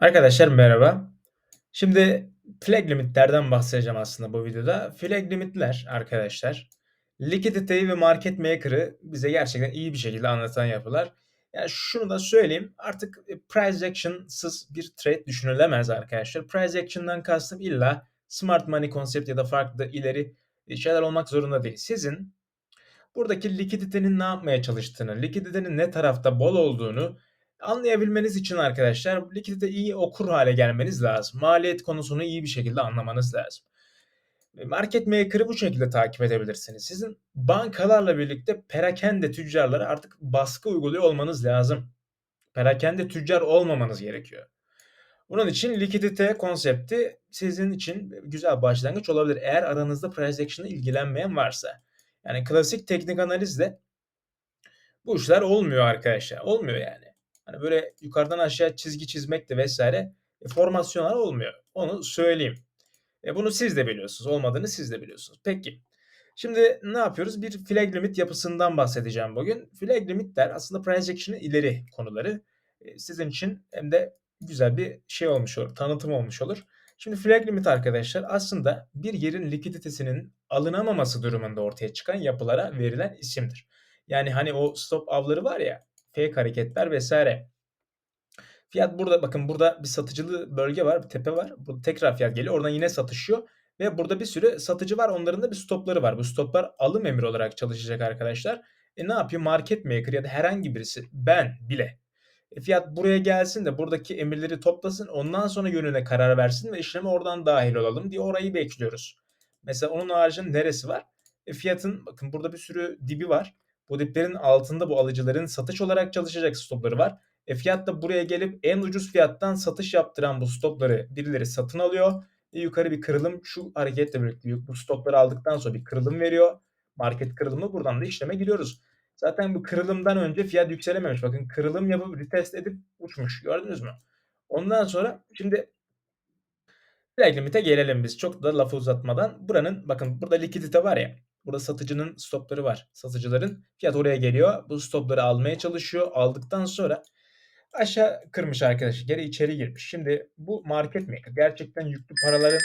Arkadaşlar merhaba. Şimdi flag limitlerden bahsedeceğim aslında bu videoda. Flag limitler arkadaşlar likiditeyi ve market maker'ı bize gerçekten iyi bir şekilde anlatan yapılar. Yani şunu da söyleyeyim artık price action'sız bir trade düşünülemez arkadaşlar. Price action'dan kastım illa smart money konsept ya da farklı ileri şeyler olmak zorunda değil. Sizin buradaki likiditenin ne yapmaya çalıştığını, likiditenin ne tarafta bol olduğunu anlayabilmeniz için arkadaşlar likidite iyi okur hale gelmeniz lazım. Maliyet konusunu iyi bir şekilde anlamanız lazım. Market maker'ı bu şekilde takip edebilirsiniz. Sizin bankalarla birlikte perakende tüccarlara artık baskı uyguluyor olmanız lazım. Perakende tüccar olmamanız gerekiyor. Bunun için likidite konsepti sizin için güzel başlangıç olabilir. Eğer aranızda price action'la ilgilenmeyen varsa. Yani klasik teknik analizle bu işler olmuyor arkadaşlar. Olmuyor yani. Hani böyle yukarıdan aşağı çizgi çizmek de vesaire e, formasyonlar olmuyor. Onu söyleyeyim. E, bunu siz de biliyorsunuz. Olmadığını siz de biliyorsunuz. Peki. Şimdi ne yapıyoruz? Bir flag limit yapısından bahsedeceğim bugün. Flag limitler aslında price ileri konuları. E, sizin için hem de güzel bir şey olmuş olur. Tanıtım olmuş olur. Şimdi flag limit arkadaşlar aslında bir yerin likiditesinin alınamaması durumunda ortaya çıkan yapılara verilen isimdir. Yani hani o stop avları var ya fake hareketler vesaire. Fiyat burada bakın burada bir satıcılı bölge var, bir tepe var. Burada tekrar fiyat geliyor. Oradan yine satışıyor ve burada bir sürü satıcı var. Onların da bir stopları var. Bu stoplar alım emri olarak çalışacak arkadaşlar. E ne yapıyor? Market maker ya da herhangi birisi ben bile e fiyat buraya gelsin de buradaki emirleri toplasın. Ondan sonra yönüne karar versin ve işleme oradan dahil olalım diye orayı bekliyoruz. Mesela onun haricinde neresi var? E fiyatın bakın burada bir sürü dibi var. Bu diplerin altında bu alıcıların satış olarak çalışacak stopları var. E fiyat da buraya gelip en ucuz fiyattan satış yaptıran bu stopları birileri satın alıyor. E yukarı bir kırılım şu hareketle birlikte bu stopları aldıktan sonra bir kırılım veriyor. Market kırılımı buradan da işleme giriyoruz. Zaten bu kırılımdan önce fiyat yükselememiş. Bakın kırılım yapıp retest edip uçmuş. Gördünüz mü? Ondan sonra şimdi flag limit'e gelelim biz. Çok da lafı uzatmadan. Buranın bakın burada likidite var ya. Burada satıcının stopları var. Satıcıların fiyat oraya geliyor. Bu stopları almaya çalışıyor. Aldıktan sonra aşağı kırmış arkadaşlar. Geri içeri girmiş. Şimdi bu market maker gerçekten yüklü paraların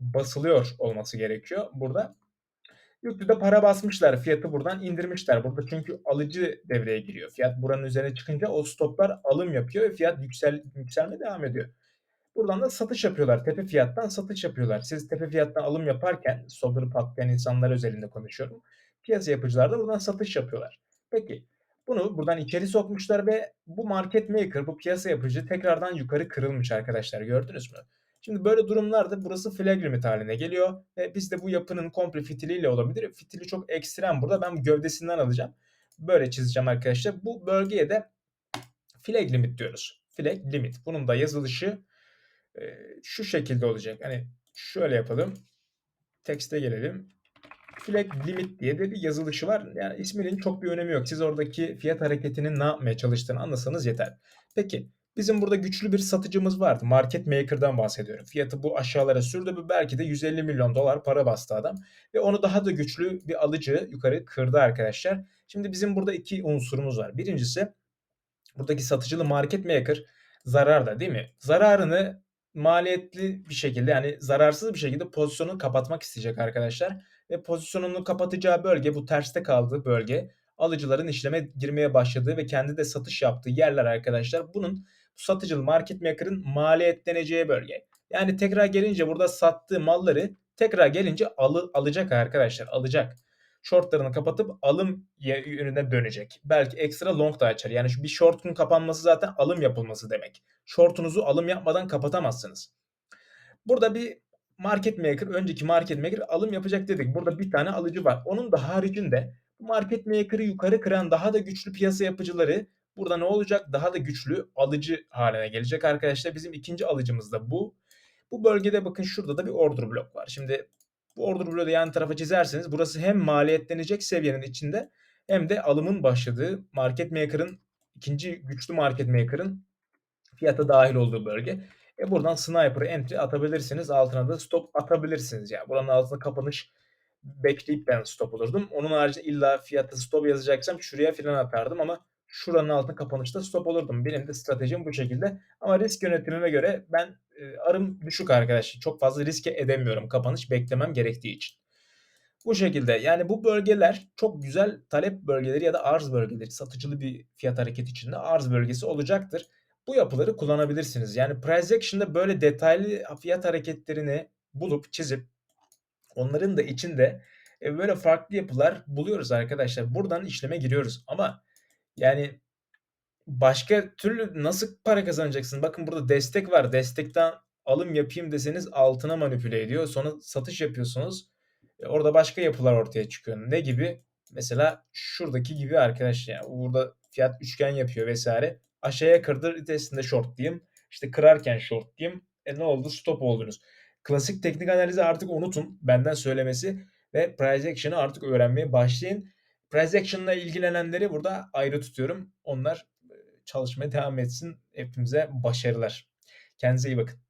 basılıyor olması gerekiyor burada. Yüklü de para basmışlar. Fiyatı buradan indirmişler. Burada çünkü alıcı devreye giriyor. Fiyat buranın üzerine çıkınca o stoplar alım yapıyor ve fiyat yüksel, yükselme devam ediyor. Buradan da satış yapıyorlar. Tepe fiyattan satış yapıyorlar. Siz tepe fiyattan alım yaparken stopları patlayan insanlar özelinde konuşuyorum. Piyasa yapıcılar da buradan satış yapıyorlar. Peki bunu buradan içeri sokmuşlar ve bu market maker, bu piyasa yapıcı tekrardan yukarı kırılmış arkadaşlar. Gördünüz mü? Şimdi böyle durumlarda burası flag limit haline geliyor. Ve biz de bu yapının komple fitiliyle olabilir. Fitili çok ekstrem burada. Ben gövdesinden alacağım. Böyle çizeceğim arkadaşlar. Bu bölgeye de flag limit diyoruz. Flag limit. Bunun da yazılışı şu şekilde olacak. Hani şöyle yapalım. Tekste gelelim. Flag limit diye de bir yazılışı var. Yani isminin çok bir önemi yok. Siz oradaki fiyat hareketinin ne yapmaya çalıştığını anlasanız yeter. Peki Bizim burada güçlü bir satıcımız vardı. Market Maker'dan bahsediyorum. Fiyatı bu aşağılara sürdü. Belki de 150 milyon dolar para bastı adam. Ve onu daha da güçlü bir alıcı yukarı kırdı arkadaşlar. Şimdi bizim burada iki unsurumuz var. Birincisi buradaki satıcılı Market Maker zararda değil mi? Zararını maliyetli bir şekilde yani zararsız bir şekilde pozisyonu kapatmak isteyecek arkadaşlar. Ve pozisyonunu kapatacağı bölge bu terste kaldığı bölge alıcıların işleme girmeye başladığı ve kendi de satış yaptığı yerler arkadaşlar. Bunun satıcılı market maker'ın maliyetleneceği bölge. Yani tekrar gelince burada sattığı malları tekrar gelince alı, alacak arkadaşlar alacak. Shortlarını kapatıp alım yönüne dönecek. Belki ekstra long da açar. Yani bir short'un kapanması zaten alım yapılması demek. Short'unuzu alım yapmadan kapatamazsınız. Burada bir market maker, önceki market maker alım yapacak dedik. Burada bir tane alıcı var. Onun da haricinde market maker'ı yukarı kıran daha da güçlü piyasa yapıcıları Burada ne olacak? Daha da güçlü alıcı haline gelecek arkadaşlar. Bizim ikinci alıcımız da bu. Bu bölgede bakın şurada da bir order blok var. Şimdi bu order bloğu da yan tarafa çizerseniz burası hem maliyetlenecek seviyenin içinde hem de alımın başladığı market maker'ın ikinci güçlü market maker'ın fiyata dahil olduğu bölge. E buradan sniper entry atabilirsiniz. Altına da stop atabilirsiniz. Yani buranın altında kapanış bekleyip ben stop olurdum. Onun haricinde illa fiyatı stop yazacaksam şuraya filan atardım ama şuranın altında kapanışta stop olurdum. Benim de stratejim bu şekilde ama risk yönetimime göre ben, eee, arım düşük arkadaşlar. Çok fazla riske edemiyorum kapanış beklemem gerektiği için. Bu şekilde. Yani bu bölgeler çok güzel talep bölgeleri ya da arz bölgeleri. Satıcılı bir fiyat hareketi içinde arz bölgesi olacaktır. Bu yapıları kullanabilirsiniz. Yani price action'da böyle detaylı fiyat hareketlerini bulup, çizip onların da içinde, eee, böyle farklı yapılar buluyoruz arkadaşlar. Buradan işleme giriyoruz ama yani başka türlü nasıl para kazanacaksın? Bakın burada destek var. Destekten alım yapayım deseniz altına manipüle ediyor. Sonra satış yapıyorsunuz. E, orada başka yapılar ortaya çıkıyor. Ne gibi? Mesela şuradaki gibi arkadaşlar. Yani burada fiyat üçgen yapıyor vs. Aşağıya kırdı retestinde short diyeyim. İşte kırarken short diyeyim. E ne oldu? Stop oldunuz. Klasik teknik analizi artık unutun. Benden söylemesi ve price action'ı artık öğrenmeye başlayın. Price action'la ilgilenenleri burada ayrı tutuyorum. Onlar, eee, çalışmaya devam etsin. Hepimize başarılar. Kendinize iyi bakın.